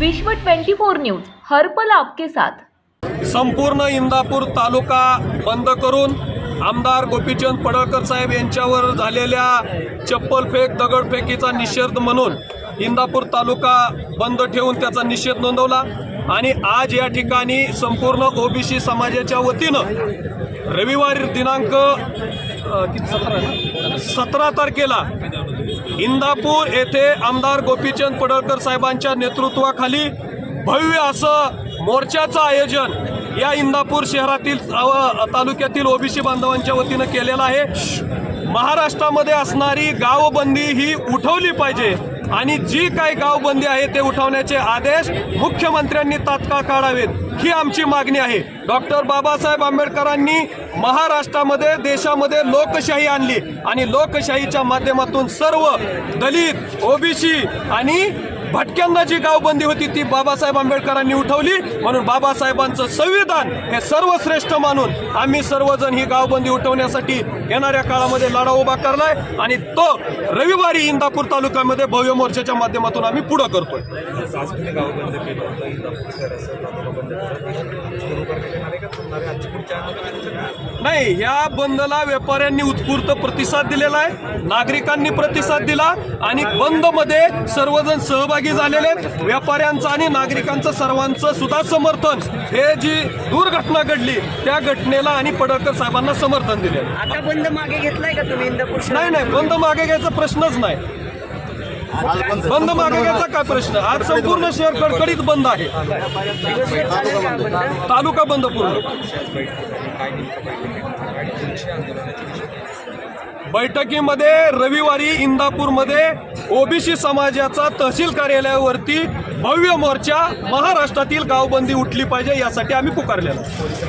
विश्व 24 न्यूज हरपल आपके साथ. संपूर्ण इंदापूर तालुका बंद करून आमदार गोपीचंद पडळकर साहेब यांच्यावर झालेल्या चप्पलफेक दगडफेकीचा निषेध म्हणून इंदापूर तालुका बंद ठेवून त्याचा निषेध नोंदवला. आणि आज या ठिकाणी संपूर्ण ओबीसी समाजाच्या वतीनं रविवारी दिनांक सतरा? सतरा तारखेला इंदापूर येथे आमदार गोपीचंद पडळकर साहेबांच्या नेतृत्वाखाली भव्य असं मोर्चाचं आयोजन या इंदापूर शहरातील तालुक्यातील ओबीसी बांधवांच्या वतीनं केलेलं आहे. महाराष्ट्रामध्ये असणारी गावबंदी ही उठवली पाहिजे. आणि जी काही गावबंदी आहे ते उठवण्याचे आदेश मुख्यमंत्र्यांनी तात्काळ काढावेत ही आमची मागणी आहे. डॉक्टर बाबासाहेब आंबेडकरांनी महाराष्ट्रामध्ये देशामध्ये लोकशाही आणली आणि लोकशाहीच्या माध्यमातून सर्व दलित ओबीसी आणि भटक्यांना जी गावबंदी होती ती बाबासाहेब आंबेडकरांनी उठवली. म्हणून बाबासाहेबांचं संविधान हे सर्वश्रेष्ठ मानून आम्ही सर्वजण ही गावबंदी उठवण्यासाठी येणाऱ्या काळामध्ये लढा उभा करलाय आणि तो रविवारी इंदापूर तालुक्यामध्ये भव्य मोर्चाच्या माध्यमातून आम्ही पुढं करतोय. नाही या बंदला व्यापाऱ्यांनी उत्स्फूर्त प्रतिसाद दिलेला आहे नागरिकांनी प्रतिसाद दिला आणि बंदमध्ये सर्वजण सहभागी झालेले आहेत. व्यापाऱ्यांचं आणि नागरिकांचं सर्वांचं सुद्धा समर्थन. हे जी दुर्घटना घडली त्या घटनेला आणि पडळकर साहेबांना समर्थन दिले आता बंद मागे घेतलाय का तुम्ही नाही नाही बंद मागे घ्यायचा प्रश्नच नाही. बंद मागण्याचा काय प्रश्न? आज संपूर्ण शहर कडकडीत बंद आहे. तालुका बंद पूर्ण. बैठकीमध्ये रविवारी इंदापूरमध्ये ओबीसी समाजाचा तहसील कार्यालयावरती भव्य मोर्चा महाराष्ट्रातील गावबंदी उठली पाहिजे यासाठी आम्ही पुकारलेला